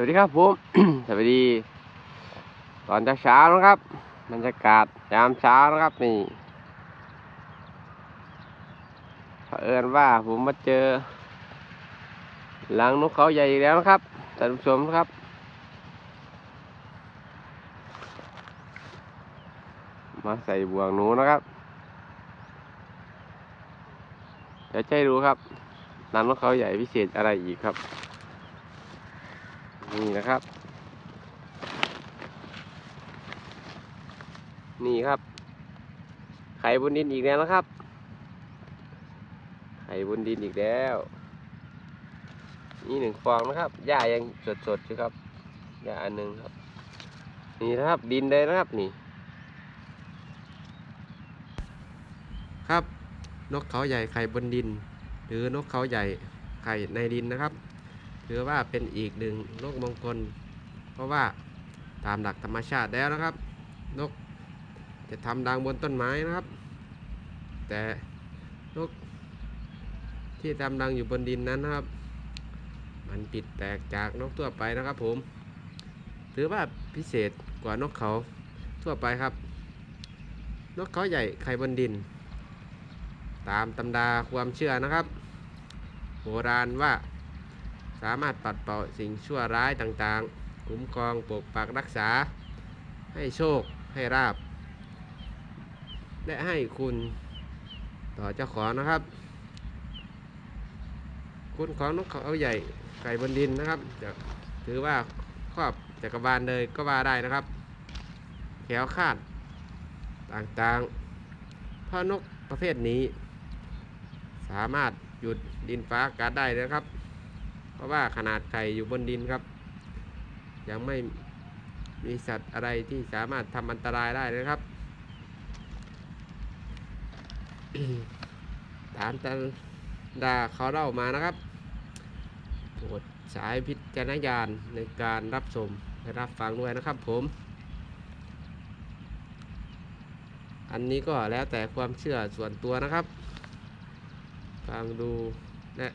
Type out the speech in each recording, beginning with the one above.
วัสดีครับผม สวัสดี ตอนเช้าๆนะครับบรรยากาศยามเช้านะครับนี่เผอิญว่าผมมาเจอหลังนกเขาใหญ่อีกแล้วนะครับท่านผู้ชมครับ มาใส่บ่วงหนูนะครับ เดี๋ยวจะให้ดูครับหลังนกเขาใหญ่พิเศษอะไรอีกครับ นี่นะครับ นี่ครับ ไข่บนดินอีกแล้วนะครับ ไข่บนดินอีกแล้ว นี่หนึ่งฟองนะครับหญ้ายังสดๆอยู่ครับหญ้าอันหนึ่งครับ นี่นะครับดินเลยนะครับนี่ ครับนกเขาใหญ่ไข่บนดิน หรือนกเขาใหญ่ไข่ในดินนะครับ ถือว่าเป็นอีกหนึ่งนกมงคล เพราะว่าตามหลักธรรมชาติแล้วนะครับ นกจะทำรังบนต้นไม้นะครับ แต่นกที่ทำรังอยู่บนดินนั้นนะครับ มันผิดแปลกจากนกทั่วไปนะครับ ผม ถือว่าพิเศษกว่านกเขาทั่วไปครับ นกเขาใหญ่ไข่บนดิน ตามตำราความเชื่อนะครับ โบราณว่า สามารถปัดเป่าสิ่งชั่วร้ายต่างๆ คุ้มครองปกปักรักษา ให้โชคให้ราบ และให้คุณต่อเจ้าของนะครับ คุณของนกเขาใหญ่ไก่บนดินนะครับจะถือว่าครอบจักรบาลเลยก็ว่าได้นะครับ แขวคาดต่างๆเพราะนกประเภทนี้ สามารถหยุดดินฟ้าอากาศได้นะครับ เพราะว่าขนาดไข่อยู่บนดินครับ ยังไม่มีสัตว์อะไรที่สามารถทำอันตรายได้นะครับตามตำดาเขาเล่ามานะครับโปรดสายพิจารณญาณในการรับชมและรับฟังด้วยนะครับผม อันนี้ก็แล้วแต่ความเชื่อส่วนตัวนะครับ ฟังดูและ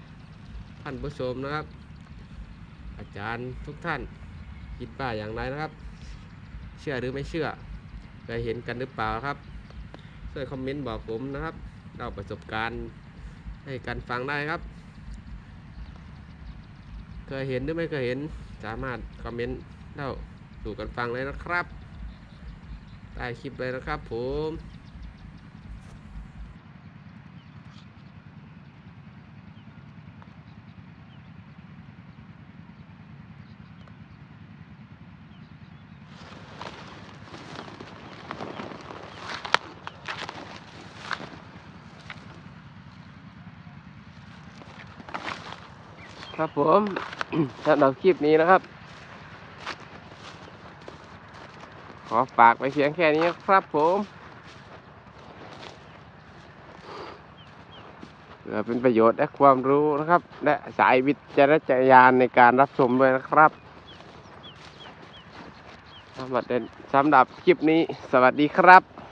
ท่านผู้ชมนะครับ อาจารย์ทุกท่านคิดว่าอย่างไรนะครับ เชื่อหรือไม่เชื่อเคยเห็นกันหรือเปล่าครับช่วยคอมเมนต์บอกผมนะครับเล่าประสบการณ์ให้กันฟังได้ครับ เคยเห็นหรือไม่เคยเห็นสามารถคอมเมนต์เล่าสู่กันฟังเลยนะครับใต้คลิปเลยนะครับผม ครับผมสำหรับคลิปนี้นะครับ ขอฝากไปเพียงแค่นี้ครับผมเพื่อเป็นประโยชน์และความรู้นะครับ และสายวิจารณญาณในการรับชมด้วยนะครับสำหรับสำหรับคลิปนี้ สวัสดีครับ